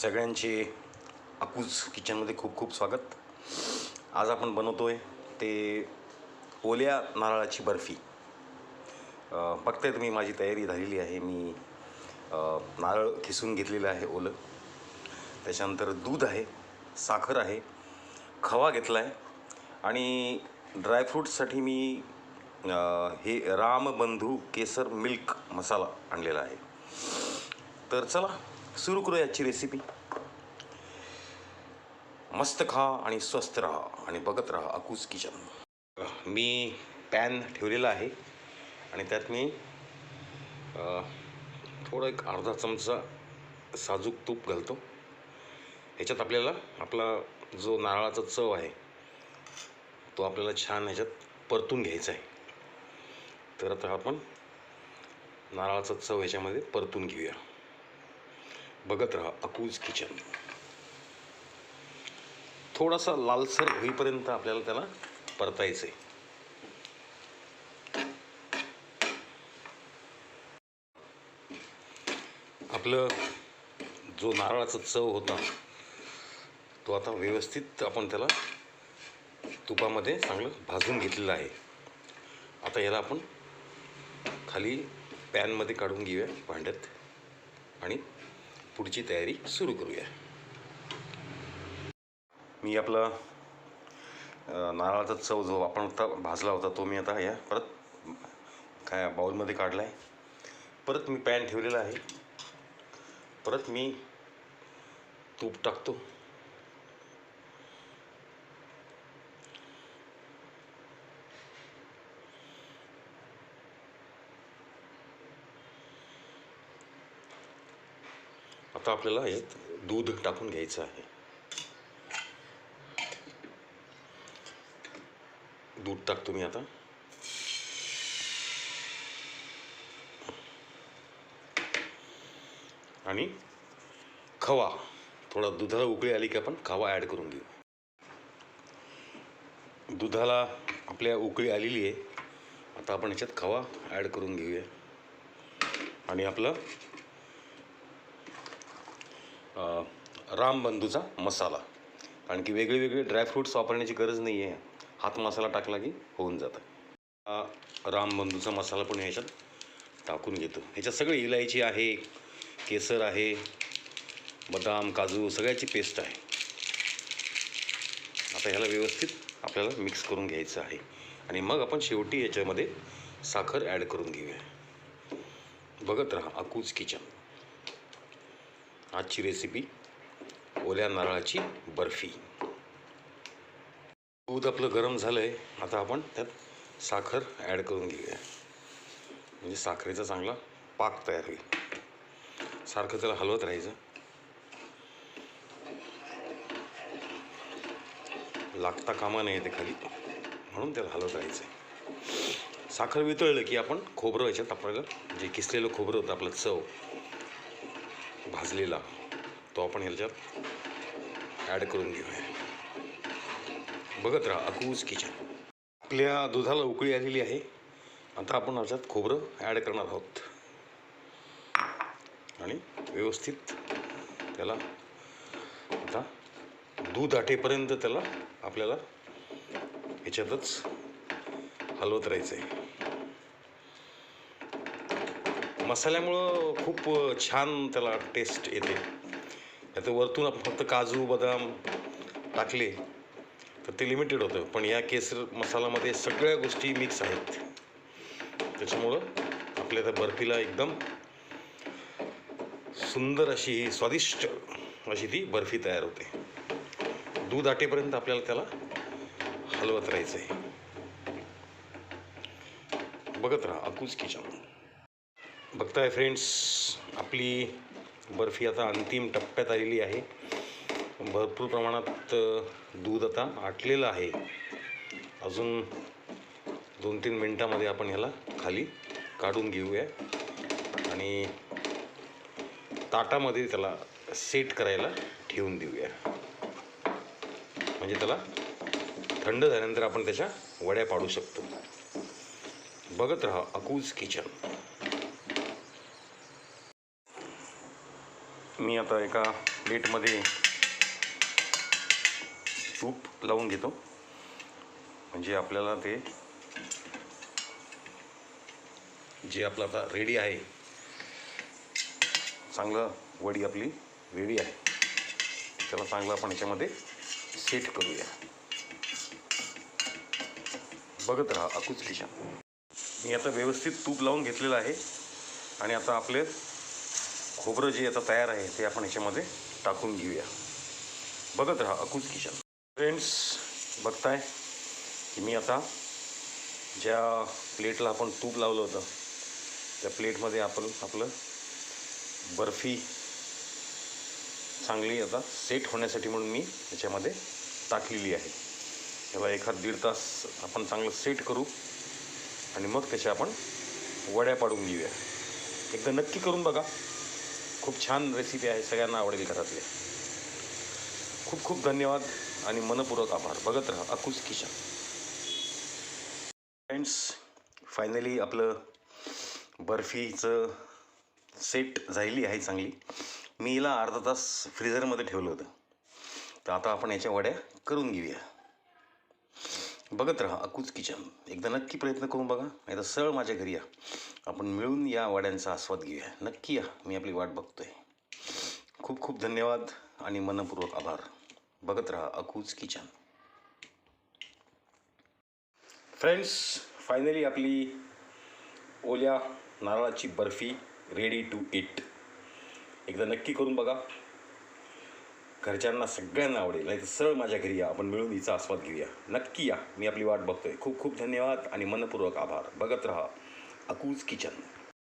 सगळ्यांचे अकूज किचनमध्ये खूप खूप स्वागत. आज आपण बनवतो आहे ते ओल्या नारळाची बर्फी. बघताय तुम्ही माझी तयारी झालेली आहे. मी नारळ खिसून घेतलेलं आहे ओलं. त्याच्यानंतर दूध आहे साखर आहे खवा घेतला आहे आणि ड्रायफ्रूटसाठी मी हे रामबंधू केसर मिल्क मसाला आणलेला आहे. तर चला सुरू करू याची रेसिपी मस्त खा आणि स्वस्त राहा आणि बघत राहा अकूज किचन मी पॅन ठेवलेला आहे आणि त्यात मी थोडं एक अर्धा चमचा साजूक तूप घालतो. ह्याच्यात आपल्याला आपला जो नारळाचा चव आहे तो आपल्याला छान ह्याच्यात परतून घ्यायचा आहे. तर आता आपण नारळाचा चव ह्याच्यामध्ये परतून घेऊया. बघत राहा अकूज किचन थोडासा लालसर होईपर्यंत आपल्याला त्याला परतायचं आहे आपलं जो नारळाचा चव होता तो आता व्यवस्थित आपण त्याला तुपामध्ये चांगलं भाजून घेतलेलं आहे. आता याला आपण खाली पॅनमध्ये काढून घेऊया भांड्यात आणि पुढची तयारी सुरू करूया. मी आपला नारळाचा चव जो आपण आता भाजला होता तो मी आता या परत काय बाऊलमध्ये काढला आहे परत मी पॅन ठेवलेला आहे. परत मी तूप टाकतो. आता आपल्याला यात दूध टाकून घ्यायचं आहे. दूध टाकतो मी आता. आणि खवा थोडा दुधाला उकळी आली की आपण खवा ॲड करून घेऊ दुधाला आपल्या उकळी आलेली आहे. आता आपण ह्याच्यात खवा ॲड करून घेऊया. आणि आपलं रामबंधूचा मसाला. कारण की वेगळे वेगळे ड्रायफ्रूट्स वापरण्याची गरज नाही आहे हात मसाला टाकला की होऊन जातं. रामबंधूचा मसाला पण ह्याच्यात टाकून घेतो. ह्याच्यात सगळी इलायची आहे केसर आहे बदाम काजू सगळ्याची पेस्ट आहे. आता ह्याला व्यवस्थित आपल्याला मिक्स करून घ्यायचं आहे. आणि मग आपण शेवटी याच्यामध्ये साखर ॲड करून घेऊया. बघत राहा अकूज किचन आजची रेसिपी ओल्या नारळाची बर्फी. दूध आपलं गरम झालं आहे आता आपण त्यात साखर ॲड करून घेऊया. म्हणजे साखरेचा चांगला पाक तयार होईल. सारखं त्याला हलवत राहायचं. लागता कामा नाही ते खाली. म्हणून त्याला हलवत राहायचं आहे साखर वितळलं की आपण खोबरं याच्यात आपल्याला जे किसलेलं खोबरं होतं आपलं चव भाजलेला. तो आपण ह्याच्यात ॲड करून घेऊया. बघत राहा अकूज किचन आपल्या दुधाला उकळी आलेली आहे. आता आपण ह्याच्यात खोबरं ॲड करणार आहोत. आणि व्यवस्थित त्याला आता दूध आटेपर्यंत त्याला आपल्याला ह्याच्यातच हलवत राहायचं आहे मसाल्यामुळं खूप छान त्याला टेस्ट येते. आता वरतून आपण फक्त काजू बदाम टाकले तर ते लिमिटेड होतं. पण या केसर मसाल्यामध्ये सगळ्या गोष्टी मिक्स आहेत. त्याच्यामुळं आपल्या त्या बर्फीला एकदम सुंदर अशी स्वादिष्ट अशी ती बर्फी तयार होते. दूध आटेपर्यंत आपल्याला त्याला हलवत राहायचं आहे बघत राहा अकूज किचन. बघताय फ्रेंड्स आपली बर्फी आता अंतिम टप्प्यात आलेली आहे. भरपूर प्रमाणात दूध आता आटलेलं आहे. अजून दोन तीन मिनटामध्ये आपण ह्याला खाली काढून घेऊया. आणि ताटामध्ये त्याला सेट करायला ठेवून देऊया. म्हणजे त्याला थंड झाल्यानंतर आपण त्याच्या वड्या पाडू शकतो. बघत राहा अकूज किचन. मी आता एका प्लेटमध्ये तूप लावून घेतो. म्हणजे आपल्याला ते जे आपलं आता रेडी आहे चांगलं वडी आपली रेडी आहे. त्याला चांगलं आपण याच्यामध्ये सेट करूया. बघत राहा अकूच किशन मी आता व्यवस्थित तूप लावून घेतलेलं आहे. आणि आता आपले खोबरं जे आता तयार आहे ते आपण ह्याच्यामध्ये टाकून घेऊया. बघत राहा अकूच किचन. फ्रेंड्स बघताय की मी आता ज्या प्लेटला आपण तूप लावलं होतं त्या प्लेटमध्ये आपण आपलं बर्फी चांगली आता सेट होण्यासाठी म्हणून मी याच्यामध्ये टाकलेली आहे. त्याला एखाद दीड तास आपण चांगलं सेट करू आणि मग त्याच्या आपण वड्या पाडून घेऊया. एकदा नक्की करून बघा. खूप छान रेसिपी आहे सगळ्यांना आवडेल घरातले. खूप खूप धन्यवाद आणि मनपूर्वक आभार. बघत राहा अकुस किशन. फ्रेंड्स फायनली आपलं बर्फीचं सेट झालेली आहे चांगली. मी हिला अर्धा तास फ्रीझरमध्ये ठेवलं होतं. तर आता आपण याच्या वड्या करून घेऊया. बघत राहा अकूच किचन एकदा नक्की प्रयत्न करून बघा नाही तर सरळ माझ्या घरी या. आपण मिळून या वाड्यांचा आस्वाद घेऊया. नक्की या. मी आपली वाट बघतोय. खूप खूप धन्यवाद आणि मनपूर्वक आभार. बघत राहा अकूच किचन फ्रेंड्स फायनली आपली ओल्या नारळाची बर्फी रेडी टू इट एकदा नक्की करून बघा. घरच्यांना सगळ्यांना आवडेल. नाही तर सरळ माझ्या घरी या. आपण मिळून हिचा आस्वाद घेऊया. नक्की या. मी आपली वाट बघतोय. खूप खूप धन्यवाद आणि मनपूर्वक आभार. बघत राहा. अकूज किचन.